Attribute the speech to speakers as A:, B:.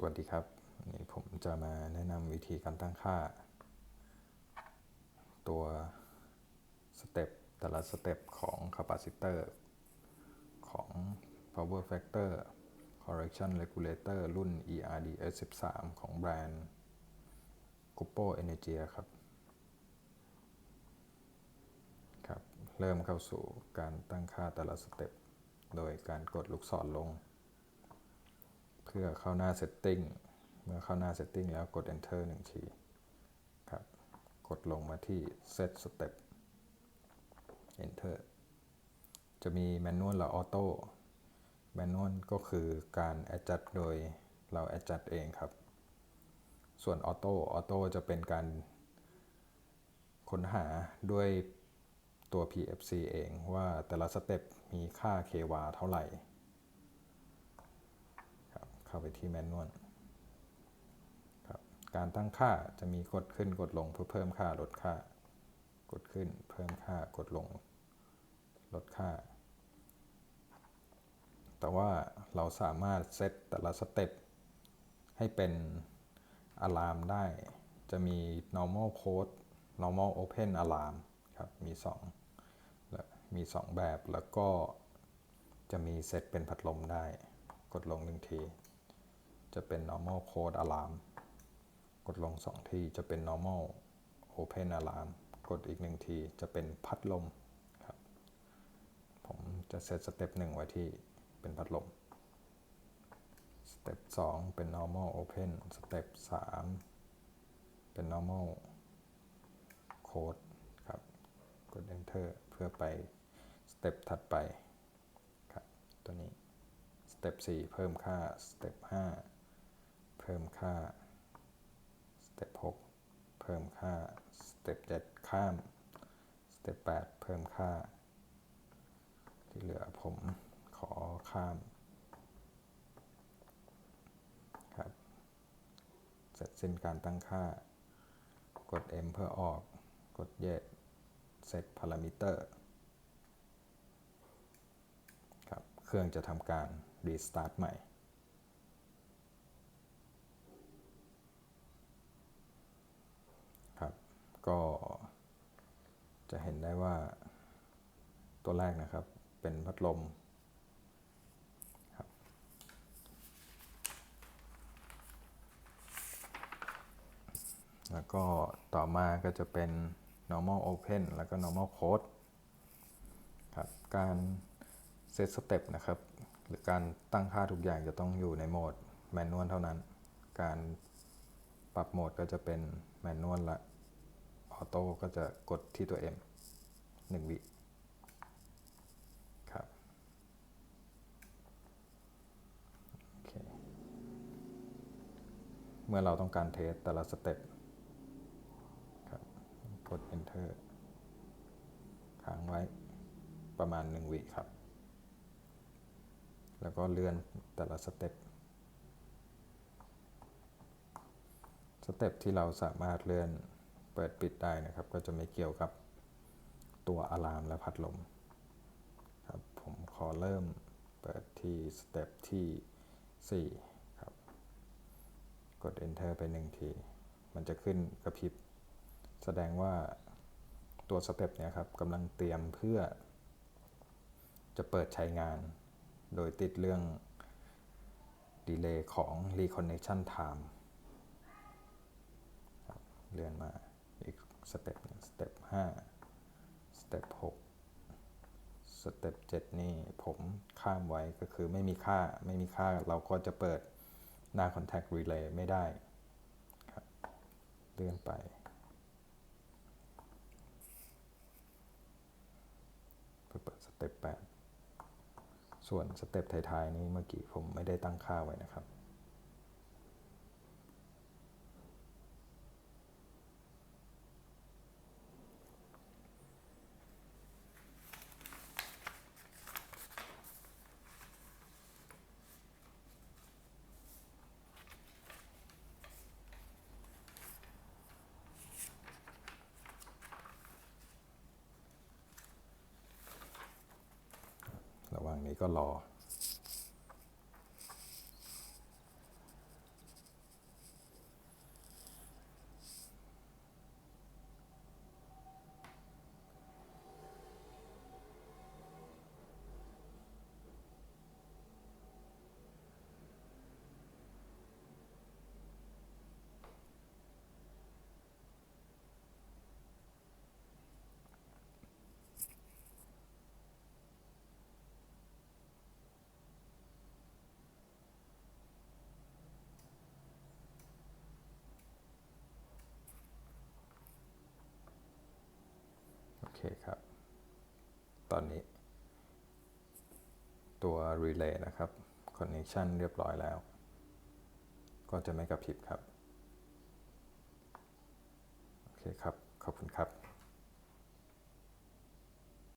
A: สวัสดีครับนนี้ผมจะมาแนะนำวิธีการตั้งค่า ตัวสเต็ปแต่ละสเต็ปของ capacitor ของ power factor correction regulator รุ่น ERDS 13 ของแบรนด์ Grupo Energia ครับครับ เริ่มเข้าสู่การตั้งค่าแต่ละสเต็ปโดยการกดลูกศรลง เพื่อเข้าหน้า Setting เมื่อเข้าหน้า Setting แล้วกด Enter หนึ่งทีครับ กดลงมาที่ Set Step Enter จะมี Manual และ Auto Manual ก็คือการ adjust โดยเรา adjust เองครับ ส่วน Auto Auto จะเป็นการค้นหาด้วยตัว PFC เองว่าแต่ละสเต็ปมีค่า kW เท่าไหร่ เข้าไปที่แมนนวลครับการตั้งค่าจะมีกดขึ้นกดลงเพื่อเพิ่มค่าลดค่า กดขึ้นเพิ่มค่ากดลง ลดค่า แต่ว่าเราสามารถเซตแต่ละสเต็ปให้เป็นอะลามได้ จะมี normal code normal open alarm ครับมี2มี 2 แบบแล้วก็จะมีเซตเป็นพัดลมได้ กดลงหนึ่งที จะเป็น normal code alarm กดลง 2 ทีจะเป็น normal open alarm กดอีกหนึ่งทีจะเป็นพัดลมครับ ผมจะเซตสเต็ปหนึ่งไว้ที่เป็นพัดลม สเต็ป2เป็น normal open สเต็ป3เป็น normal code ครับ กด enter เพื่อไปสเต็ปถัดไปครับตัวนี้สเต็ป4เพิ่มค่าสเต็ป5 พิ่มค่าสเต็ป6เพิ่มค่าสเต็ป7ข้ามสเต็ป8เพิ่มค่า ที่เหลือผมขอข้ามครับเสร็จสิ้นการตั้งค่ากด M เพื่อออกกด Yes Set Parameter ครับเครื่องจะทำการ Restart ใหม่ ครับ ก็ จะเห็นได้ว่า ตัวแรกนะครับเป็นพัดลมแล้วก็ต่อมาก็จะเป็น normal open แล้วก็ normal code ครับ การเซตสเต็ปนะครับ หรือการตั้งค่าทุกอย่างจะต้องอยู่ในโหมดแมนนวลเท่านั้น การปรับโหมดก็จะเป็นแมนนวลละ ออโต้ก็จะกดที่ตัว M 1 วิครับโอเคเมื่อเราต้องการเทสแต่ละสเต็ปครับกด enter ค้างไว้ประมาณ 1 วิครับ แล้วก็เลื่อนแต่ละสเต็ปสเต็ปที่เราสามารถเลื่อน ปิดปิดได้นะครับ ก็จะไม่เกี่ยวกับตัวอะลามและพัดลมครับผมขอเริ่มเปิดที่สเต็ปที่ 4 ครับ กด enter ไป 1 ที มันจะขึ้นกระพริบ แสดงว่าตัวสเต็ปเนี้ยครับกำลังเตรียมเพื่อ จะเปิดใช้งาน โดยติดเรื่องดีเลย์ของ reconnection time ครับเลื่อนมา สเต็ปหนึ่งสเต็ป5สเต็ป6สเต็ป7นี่ผมข้ามไว้ก็คือไม่มีค่าไม่มีค่าเราก็จะเปิดหน้า contact relay ไม่ได้ครับเลื่อนไปเพื่อเปิดสเต็ป8ส่วนสเต็ปท้ายๆนี้เมื่อกี้ผมไม่ได้ตั้งค่าไว้นะครับ ระ เคครับ ตอนนี้ ตัว Relay นะครับ Connection เรียบร้อยแล้ว ก็จะไม่กระพริบครับ โอเคครับ ขอบคุณครับ